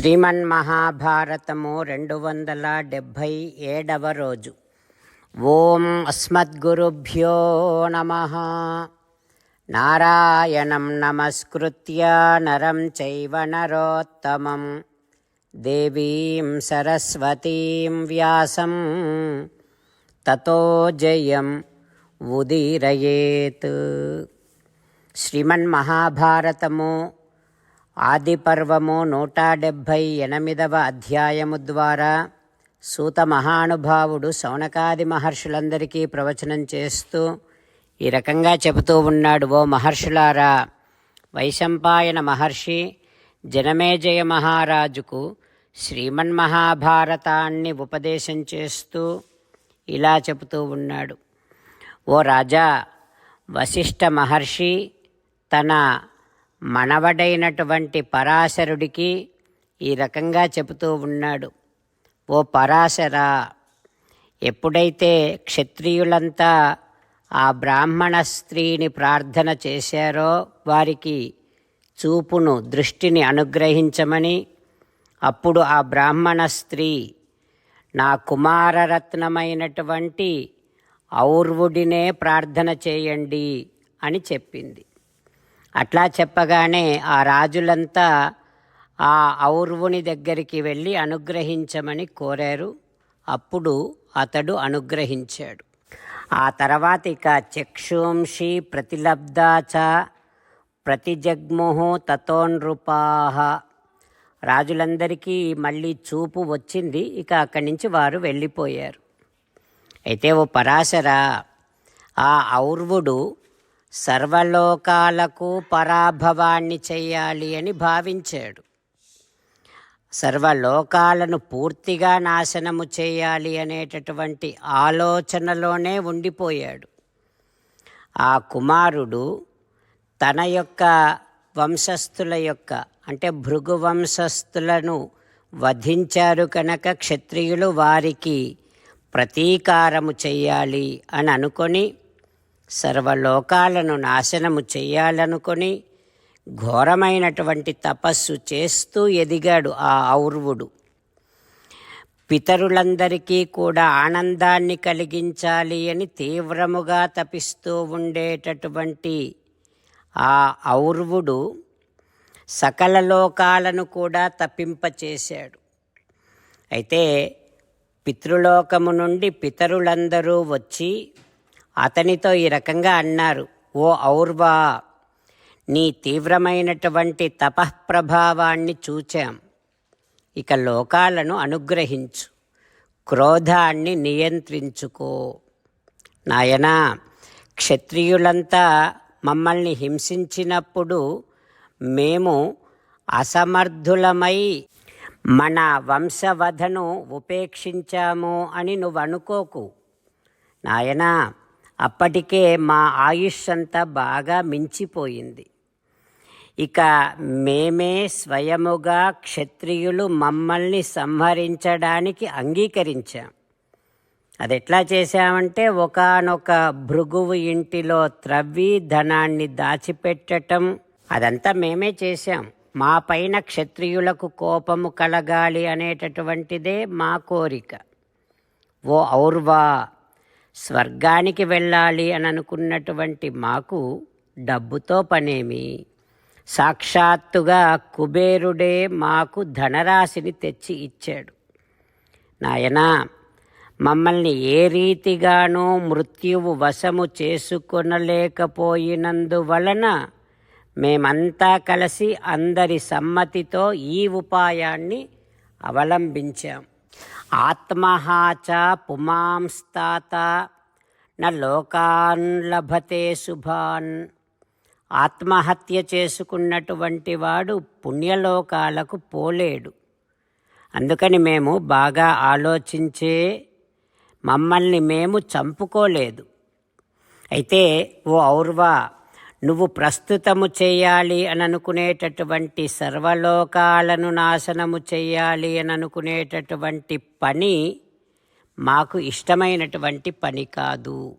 శ్రీమన్మహాభారతము రెండు వందల డెబ్భై ఏడవ రోజు. ఓం అస్మద్గురుభ్యో నమ. నారాయణం నమస్కృత్య నరం చైవ నరోత్తమం. దేవీం సరస్వతీం వ్యాసం. తతో జయం ఉదీరయేత్. శ్రీమన్మహాభారతము ఆది పర్వము నూట డెబ్భై ఎనిమిదవ అధ్యాయము ద్వారా సూత మహానుభావుడు శౌనకాది మహర్షులందరికీ ప్రవచనం చేస్తూ ఈ రకంగా చెబుతూ ఉన్నాడు ఓ మహర్షులారా వైశంపాయన మహర్షి జనమేజయ మహారాజుకు శ్రీమన్మహాభారతాన్ని ఉపదేశం చేస్తూ ఇలా చెబుతూ ఉన్నాడు. ఓ రాజా వశిష్ఠ మహర్షి తన మనవడైనటువంటి పరాశరుడికి ఈ రకంగా చెబుతూ ఉన్నాడు. ఓ పరాశర ఎప్పుడైతే క్షత్రియులంతా ఆ బ్రాహ్మణ స్త్రీని ప్రార్థన చేశారో వారికి చూపును దృష్టిని అనుగ్రహించమని అప్పుడు ఆ బ్రాహ్మణ స్త్రీ నా కుమారరత్నమైనటువంటి ఔర్వుడినే ప్రార్థన చేయండి అని చెప్పింది. అట్లా చెప్పగానే ఆ రాజులంతా ఆ ఔర్వుని దగ్గరికి వెళ్ళి అనుగ్రహించమని కోరారు. అప్పుడు అతడు అనుగ్రహించాడు. ఆ తర్వాత ఇక చక్షుంషి ప్రతిలబ్ధాచ ప్రతిజగ్ముహు తతోనృపాహ రాజులందరికీ మళ్ళీ చూపు వచ్చింది. ఇక అక్కడి నుంచి వారు వెళ్ళిపోయారు. అయితే ఓ పరాశర ఆ ఔర్వుడు సర్వలోకాలకు పరాభవాన్ని చెయ్యాలి అని భావించాడు. సర్వలోకాలను పూర్తిగా నాశనము చేయాలి అనేటటువంటి ఆలోచనలోనే ఉండిపోయాడు. ఆ కుమారుడు తన యొక్క వంశస్థుల యొక్క అంటే భృగు వంశస్థులను వధించారు కనుక క్షత్రియులు వారికి ప్రతీకారము చెయ్యాలి అని అనుకొని సర్వలోకాలను నాశనము చెయ్యాలనుకొని ఘోరమైనటువంటి తపస్సు చేస్తూ ఎదిగాడు ఆ ఔర్వుడు. పితరులందరికీ కూడా ఆనందాన్ని కలిగించాలి అని తీవ్రముగా తపిస్తూ ఉండేటటువంటి ఆ ఔర్వుడు సకల లోకాలను కూడా తప్పింపచేశాడు అయితే పితృలోకము నుండి పితరులందరూ వచ్చి అతనితో ఈ రకంగా అన్నారు ఓ ఔర్వా నీ తీవ్రమైనటువంటి తపఃప్రభావాన్ని చూచాం. ఇక లోకాలను అనుగ్రహించు క్రోధాన్ని నియంత్రించుకో. నాయనా క్షత్రియులంతా మమ్మల్ని హింసించినప్పుడు మేము అసమర్థులమై మన వంశవధను ఉపేక్షించాము అని నువ్వు అనుకోకు నాయనా అప్పటికే మా ఆయుష్ అంతా బాగా మించిపోయింది. ఇక మేమే స్వయముగా క్షత్రియులు మమ్మల్ని సంహరించడానికి అంగీకరించాం. అది ఎట్లా చేశామంటే ఒకనొక భృగువు ఇంటిలో త్రవ్వి ధనాన్ని దాచిపెట్టటం అదంతా మేమే చేశాం. మా పైన క్షత్రియులకు కోపము కలగాలి అనేటటువంటిదే మా కోరిక. ఓ ఔర్వా! స్వర్గానికి వెళ్ళాలి అని అనుకున్నటువంటి మాకు డబ్బుతో పనేమి. సాక్షాత్తుగా కుబేరుడే మాకు ధనరాశిని తెచ్చి ఇచ్చాడు. నాయనా మమ్మల్ని ఏ రీతిగానూ మృత్యువు వశము చేసుకొనలేకపోయినందువలన మేమంతా కలిసి అందరి సమ్మతితో ఈ ఉపాయాన్ని అవలంబించాం. ఆత్మహాచ పుమాంస్తాత న లోకాన్ లభతే శుభాన్. ఆత్మహత్య చేసుకున్నటువంటి వాడు పుణ్యలోకాలకు పోలేడు. అందుకని మేము బాగా ఆలోచించే మమ్మల్ని మేము చంపుకోలేదు. అయితే ఓ ఔర్వా నువ్వు ప్రస్తుతము చేయాలి అని అనుకునేటటువంటి సర్వలోకాలను నాశనము చేయాలి అని అనుకునేటటువంటి పని మాకు ఇష్టమైనటువంటి పని కాదు.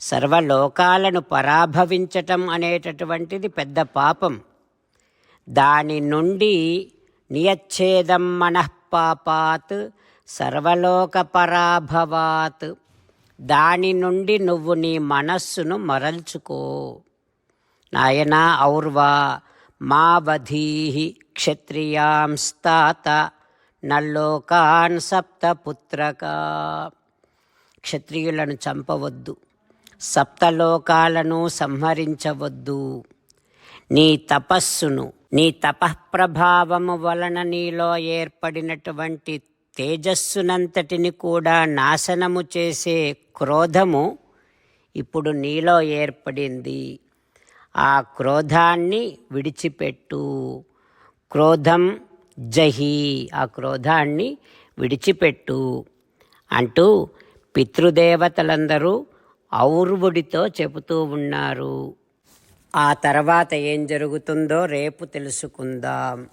సర్వలోకాలను పరాభవించటం అనేటటువంటిది పెద్ద పాపం. దాని నుండి నియచ్ఛేదం మనఃపాపాత్ సర్వలోకపరాభవాత్ దాని నుండి నువ్వు నీ మనస్సును మరల్చుకో. నాయన ఔర్వా మా వధీహి క్షత్రియాంస్తాత నల్లోకాన్ సప్తపుత్రక. క్షత్రియులను చంపవద్దు సప్తలోకాలను సంహరించవద్దు. నీ తపస్సును నీ తపఃప్రభావము వలన నీలో ఏర్పడినటువంటి తేజస్సునంతటిని కూడా నాశనము చేసే క్రోధము ఇప్పుడు నీలో ఏర్పడింది. ఆ క్రోధాన్ని విడిచిపెట్టు. క్రోధం జహి ఆ క్రోధాన్ని విడిచిపెట్టు అంటూ పితృదేవతలందరూ ఔర్వుడితో చెబుతూ ఉన్నారు. ఆ తర్వాత ఏం జరుగుతుందో రేపు తెలుసుకుందాం.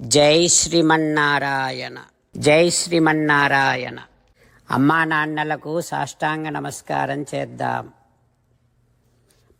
జై శ్రీమన్నారాయణ జై శ్రీమన్నారాయణ. అమ్మా నాన్నలకు సాష్టాంగ నమస్కారం చేద్దాం.